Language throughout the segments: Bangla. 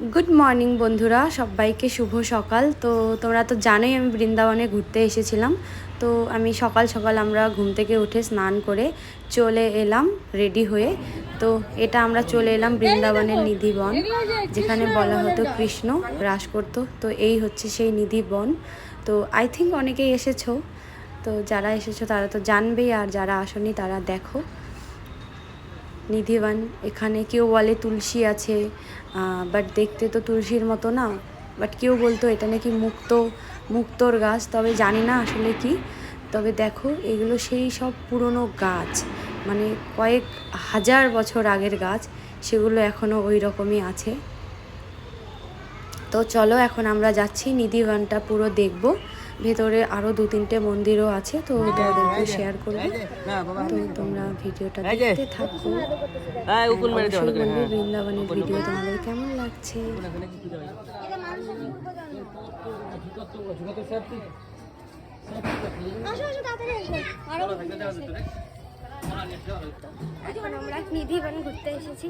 গুড মর্নিং বন্ধুরা। সবাইকে শুভ সকাল। তো তোমরা তো জানোই আমি বৃন্দাবনে ঘুরতে এসেছিলাম। তো আমি সকাল সকাল আমরা ঘুম থেকে উঠে স্নান করে চলে এলাম রেডি হয়ে। তো এটা আমরা চলে এলাম বৃন্দাবনের নিধিবন, যেখানে বলা হতো কৃষ্ণ রাস করতো তো এই হচ্ছে সেই নিধিবন। তো আই থিঙ্ক অনেকেই এসেছ। তো যারা এসেছ তারা তো জানবেই, আর যারা আসনি তারা দেখো। নিধিবান, এখানে কেউ বলে তুলসী আছে বাট দেখতে তো তুলসীর মতো না বাট কেউ বলতো এটা নাকি মুক্ত, মুক্তর গাছ, তবে জানি না আসলে কি। তবে দেখো, এগুলো সেই সব পুরনো গাছ মানে কয়েক হাজার বছর আগের গাছ, সেগুলো এখনও ওই রকমই আছে। তো চলো এখন আমরা যাচ্ছি, নিধিবানটা পুরো দেখব। ভেতরে আরও দু তিনটে মন্দিরও আছে তো তোমাদেরকে শেয়ার করব। তো তোমরা ভিডিওটা দেখতে থাকো। হ্যাঁ অবশ্যই বলবে বৃন্দাবনের ভিডিও তোমাদের কেমন লাগছে? আরও এখন আমরা নিধিবন ঘুরতে এসেছি।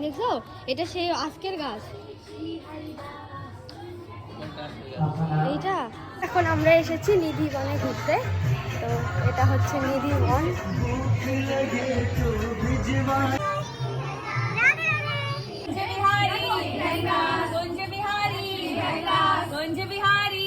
দেখছ? এটা সেই আজকের গাছ। এইটা? এখন আমরা এসেছি নিধি বনে ঘুরতে। তো এটা হচ্ছে নিধি বন বিহারি